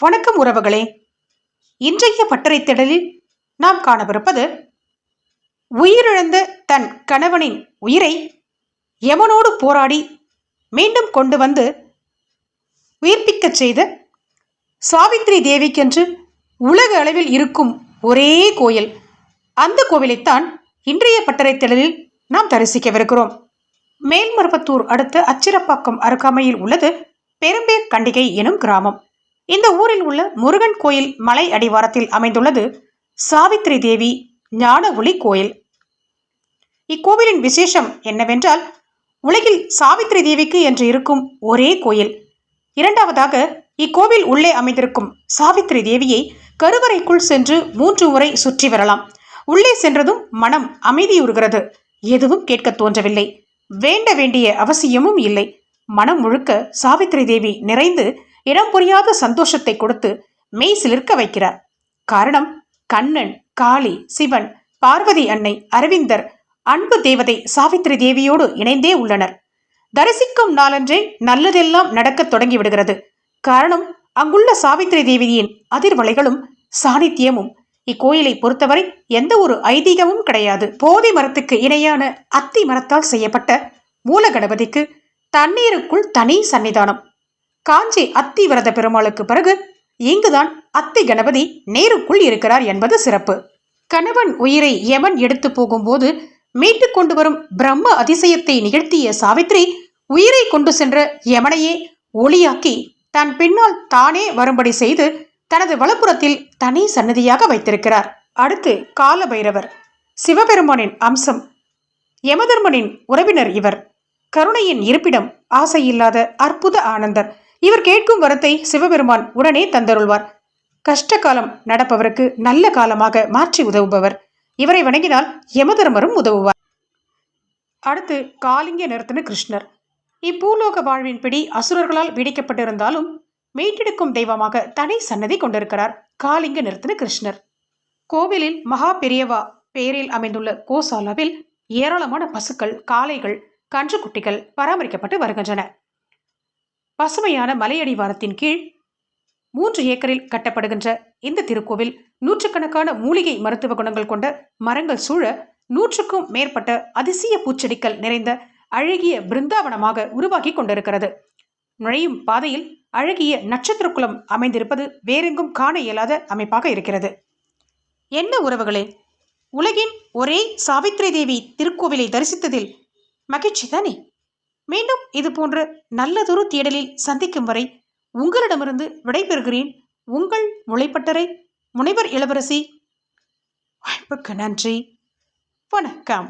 வணக்கம் உறவுகளே. இன்றைய பட்டறை திடலில் நாம் காணவிருப்பது உயிரிழந்த தன் கணவனின் உயிரை யமனோடு போராடி மீண்டும் கொண்டு வந்து உயிர்ப்பிக்கச் செய்த சாவித்ரி தேவிக்கென்று உலக அளவில் இருக்கும் ஒரே கோயில். அந்த கோவிலைத்தான் இன்றைய பட்டறை திடலில் நாம் தரிசிக்கவிருக்கிறோம். மேல்மருவத்தூர் அடுத்த அச்சிரப்பாக்கம் அருகாமையில் உள்ளது பெரும்பேர் கண்டிகை எனும் கிராமம். இந்த ஊரில் உள்ள முருகன் கோயில் மலை அடிவாரத்தில் அமைந்துள்ளது. சாவித்ரி தேவி ஞான ஒளி கோயில். இக்கோவிலின் விசேஷம் என்னவென்றால் உலகில் சாவித்ரி தேவிக்கு என்று இருக்கும் ஒரே கோயில். இரண்டாவதாக இக்கோவில் உள்ளே அமைந்திருக்கும் சாவித்ரி தேவியை கருவறைக்குள் சென்று மூன்று முறை சுற்றி வரலாம். உள்ளே சென்றதும் மனம் அமைதியுறுகிறது. எதுவும் கேட்க தோன்றவில்லை. வேண்ட வேண்டிய அவசியமும் இல்லை. மனம் முழுக்க சாவித்ரி தேவி நிறைந்து இடம் புரியாத சந்தோஷத்தை கொடுத்து மெய் சிலிர்க்க வைக்கிறார். காரணம் கண்ணன் காளி சிவன் பார்வதி அன்னை அரவிந்தர் அன்பு தேவதை சாவித்திரி தேவியோடு இணைந்தே உள்ளனர். தரிசிக்கும் நாளன்றே நல்லதெல்லாம் நடக்கத் தொடங்கி விடுகிறது காரணம் அங்குள்ள சாவித்திரி தேவியின் அதிர்வலைகளும் சாணித்தியமும். இக்கோயிலை பொறுத்தவரை எந்த ஒரு ஐதீகமும் கிடையாது. போதி மரத்துக்கு இணையான அத்தி மரத்தால் செய்யப்பட்ட மூல கணபதிக்கு தண்ணீருக்குள் தனி சன்னிதானம். காஞ்சி அத்தி வரத பெருமாளுக்கு பிறகு இங்குதான் அத்தி கணபதி நேருக்குள் இருக்கிறார் என்பது சிறப்பு. கணவன் உயிரை யமன் எடுத்து போகும்போது மீட்டு கொண்டு வரும் பிரம்ம அதிசயத்தை நிகழ்த்திய சாவித்ரி உயிரை கொண்டு சென்ற யமனையே ஒளியாக்கி தன் பின்னால் தானே வரும்படி செய்து தனது வலப்புறத்தில் தனி சன்னதியாக வைத்திருக்கிறார். அடுத்து காலபைரவர். சிவபெருமானின் அம்சம். யமதர்மனின் உறவினர் இவர். கருணையின் இருப்பிடம் ஆசையில்லாத அற்புத ஆனந்தர். இவர் கேட்கும் வரத்தை சிவபெருமான் உடனே தந்தருள்வார். கஷ்ட காலம் நடப்பவருக்கு நல்ல காலமாக மாற்றி உதவுபவர். இவரை வணங்கினால் யமதர்மரும் உதவுவார். அடுத்து காலிங்க நிறுத்தின கிருஷ்ணர். இப்பூலோக வாழ்வின் பிடி அசுரர்களால் பீடிக்கப்பட்டிருந்தாலும் மீட்டெடுக்கும் தெய்வமாக தனி சன்னதி கொண்டிருக்கிறார் காலிங்க நிறுத்தின கிருஷ்ணர். கோவிலில் மகா பெரியவா பேரில் அமைந்துள்ள கோசாலாவில் ஏராளமான பசுக்கள் காளைகள் கன்றுக்குட்டிகள் பராமரிக்கப்பட்டு வருகின்றன. பசுமையான மலையடிவாரத்தின் கீழ் மூன்று ஏக்கரில் கட்டப்படுகின்ற இந்த திருக்கோவில் நூற்றுக்கணக்கான மூலிகை மருத்துவ குணங்கள் கொண்ட மரங்கள் சூழ நூற்றுக்கும் மேற்பட்ட அதிசய பூச்செடிகள் நிறைந்த அழகிய பிருந்தாவனமாக உருவாக்கி கொண்டிருக்கிறது. நுழையும் பாதையில் அழகிய நட்சத்திரக்குளம் அமைந்திருப்பது வேறெங்கும் காண இயலாத அமைப்பாக இருக்கிறது. என்ன உறவுகளே? உலகின் ஒரே சாவித்ரி தேவி திருக்கோவிலை தரிசித்ததில் மகிழ்ச்சி தானே? மீண்டும் இது போன்ற நல்லதொரு தேடலில் சந்திக்கும் வரை உங்களிடமிருந்து விடைபெறுகிறேன். உங்கள் முளைப்பட்டறை முனைவர் இளவரசி. வாய்ப்புக்கு நன்றி. வணக்கம்.